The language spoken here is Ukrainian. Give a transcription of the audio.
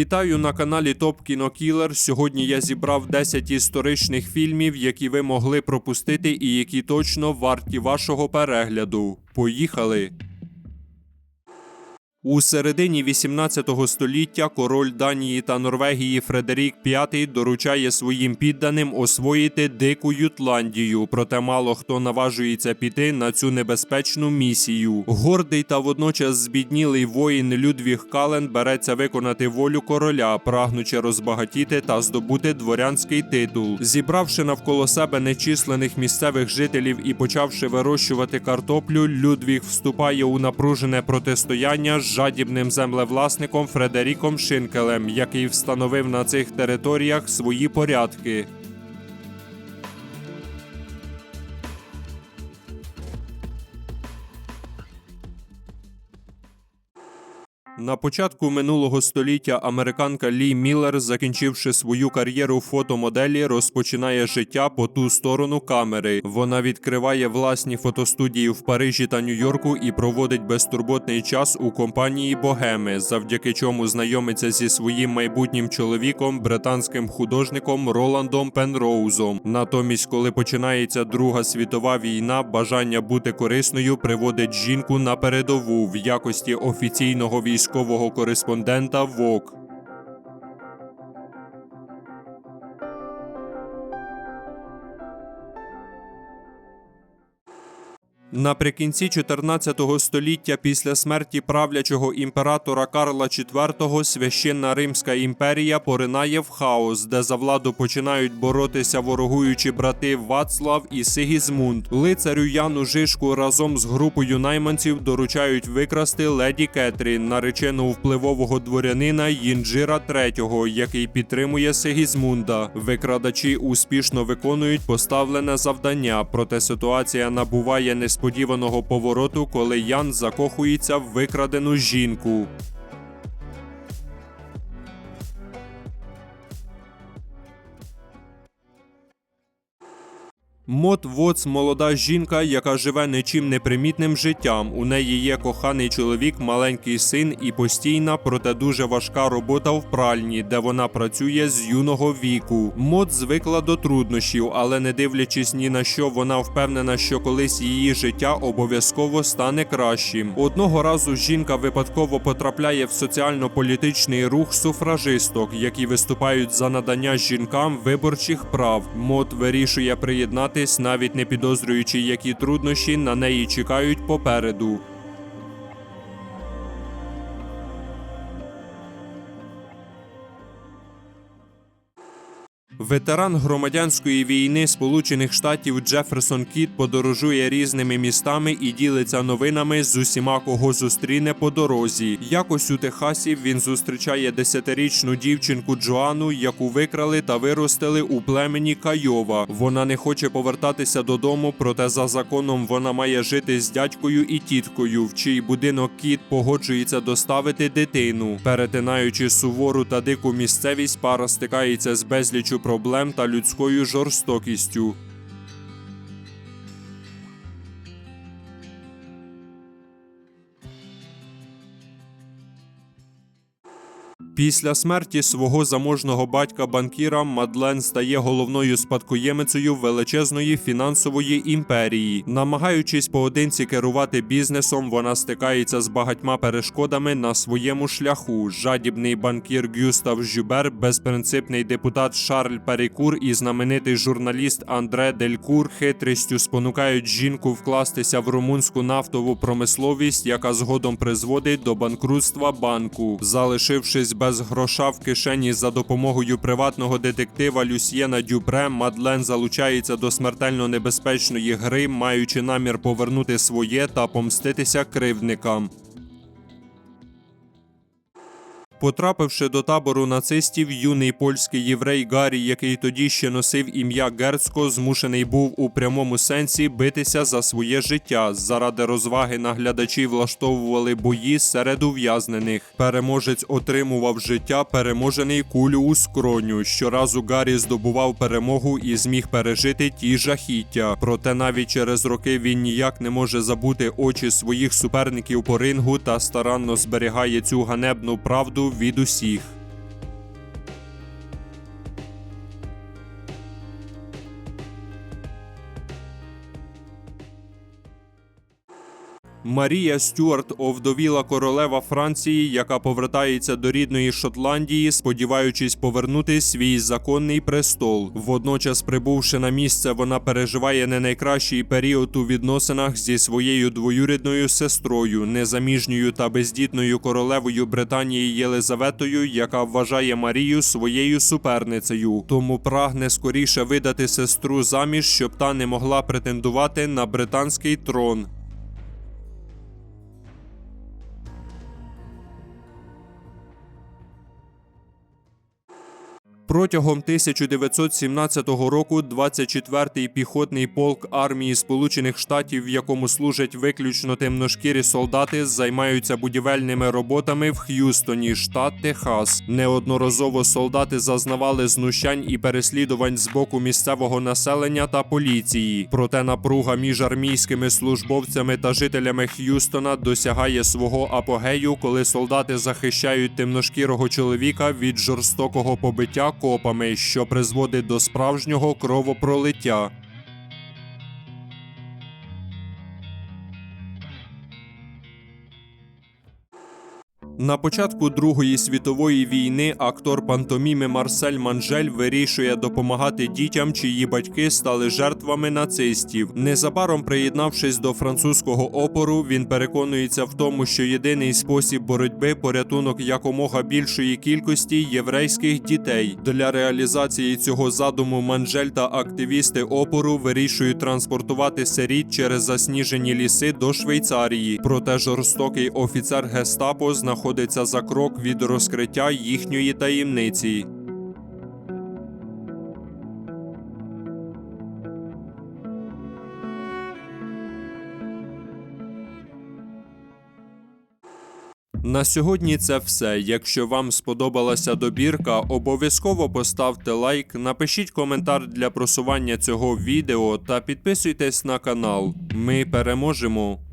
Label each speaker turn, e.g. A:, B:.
A: Вітаю на каналі Топ Кінокілер. Сьогодні я зібрав 10 історичних фільмів, які ви могли пропустити і які точно варті вашого перегляду. Поїхали! У середині 18 століття король Данії та Норвегії Фредерік V доручає своїм підданим освоїти дику Ютландію, проте мало хто наважується піти на цю небезпечну місію. Гордий та водночас збіднілий воїн Людвіг Кален береться виконати волю короля, прагнучи розбагатіти та здобути дворянський титул. Зібравши навколо себе нечисленних місцевих жителів і почавши вирощувати картоплю, Людвіг вступає у напружене протистояння жадібним землевласником Фредеріком Шинкелем, який встановив на цих територіях свої порядки. На початку минулого століття американка Лі Міллер, закінчивши свою кар'єру фотомоделі, розпочинає життя по ту сторону камери. Вона відкриває власні фотостудії в Парижі та Нью-Йорку і проводить безтурботний час у компанії Богеми, завдяки чому знайомиться зі своїм майбутнім чоловіком, британським художником Роландом Пенроузом. Натомість, коли починається Друга світова війна, бажання бути корисною приводить жінку на передову в якості офіційного військового кореспондента ВОК. Наприкінці 14 століття після смерті правлячого імператора Карла IV священна Римська імперія поринає в хаос, де за владу починають боротися ворогуючі брати Вацлав і Сигізмунд. Лицарю Яну Жишку разом з групою найманців доручають викрасти леді Кетрін, наречену впливового дворянина Їнджира III, який підтримує Сигізмунда. Викрадачі успішно виконують поставлене завдання, проте ситуація набуває несподіваного повороту, коли Ян закохується в викрадену жінку. Мот Воц молода жінка, яка живе нічим непримітним життям. У неї є коханий чоловік, маленький син і постійна, проте дуже важка робота в пральні, де вона працює з юного віку. Мот звикла до труднощів, але не дивлячись ні на що, вона впевнена, що колись її життя обов'язково стане кращим. Одного разу жінка випадково потрапляє в соціально-політичний рух суфражисток, які виступають за надання жінкам виборчих прав. Мот вирішує приєднатись, навіть не підозрюючи, які труднощі на неї чекають попереду. Ветеран громадянської війни Сполучених Штатів Джеферсон Кіт подорожує різними містами і ділиться новинами з усіма, кого зустріне по дорозі. Якось у Техасі він зустрічає десятирічну дівчинку Джоану, яку викрали та виростили у племені Кайова. Вона не хоче повертатися додому, проте за законом вона має жити з дядькою і тіткою, в чий будинок кіт погоджується доставити дитину. Перетинаючи сувору та дику місцевість, пара стикається з безлічю проблем та людською жорстокістю. Після смерті свого заможного батька банкіра Мадлен стає головною спадкоємицею величезної фінансової імперії. Намагаючись поодинці керувати бізнесом, вона стикається з багатьма перешкодами на своєму шляху. Жадібний банкір Гюстав Жюбер, безпринципний депутат Шарль Перікур і знаменитий журналіст Андре Делькур хитрістю спонукають жінку вкластися в румунську нафтову промисловість, яка згодом призводить до банкрутства банку, залишившись без гроша в кишені за допомогою приватного детектива Люсьєна Дюбре, Мадлен залучається до смертельно небезпечної гри, маючи намір повернути своє та помститися кривдникам. Потрапивши до табору нацистів, юний польський єврей Гаррі, який тоді ще носив ім'я Герцко, змушений був у прямому сенсі битися за своє життя. Заради розваги наглядачі влаштовували бої серед ув'язнених. Переможець отримував життя, переможений кулю у скроню. Щоразу Гаррі здобував перемогу і зміг пережити ті жахіття. Проте навіть через роки він ніяк не може забути очі своїх суперників по рингу та старанно зберігає цю ганебну правду від усіх. Марія Стюарт овдовіла королева Франції, яка повертається до рідної Шотландії, сподіваючись повернути свій законний престол. Водночас, прибувши на місце, вона переживає не найкращий період у відносинах зі своєю двоюрідною сестрою, незаміжньою та бездітною королевою Британії Єлизаветою, яка вважає Марію своєю суперницею, тому прагне скоріше видати сестру заміж, щоб та не могла претендувати на британський трон. Протягом 1917 року 24-й піхотний полк армії Сполучених Штатів, в якому служать виключно темношкірі солдати, займаються будівельними роботами в Х'юстоні, штат Техас. Неодноразово солдати зазнавали знущань і переслідувань з боку місцевого населення та поліції. Проте напруга між армійськими службовцями та жителями Х'юстона досягає свого апогею, коли солдати захищають темношкірого чоловіка від жорстокого побиття копами, що призводить до справжнього кровопролиття. На початку Другої світової війни актор пантоміми Марсель Манжель вирішує допомагати дітям, чиї батьки стали жертвами нацистів. Незабаром приєднавшись до французького опору, він переконується в тому, що єдиний спосіб боротьби порятунок якомога більшої кількості єврейських дітей. Для реалізації цього задуму Манжель та активісти опору вирішують транспортувати сиріт через засніжені ліси до Швейцарії. Проте жорстокий офіцер гестапо знаходиться за крок від розкриття їхньої таємниці. На сьогодні це все. Якщо вам сподобалася добірка, обов'язково поставте лайк, напишіть коментар для просування цього відео та підписуйтесь на канал. Ми переможемо!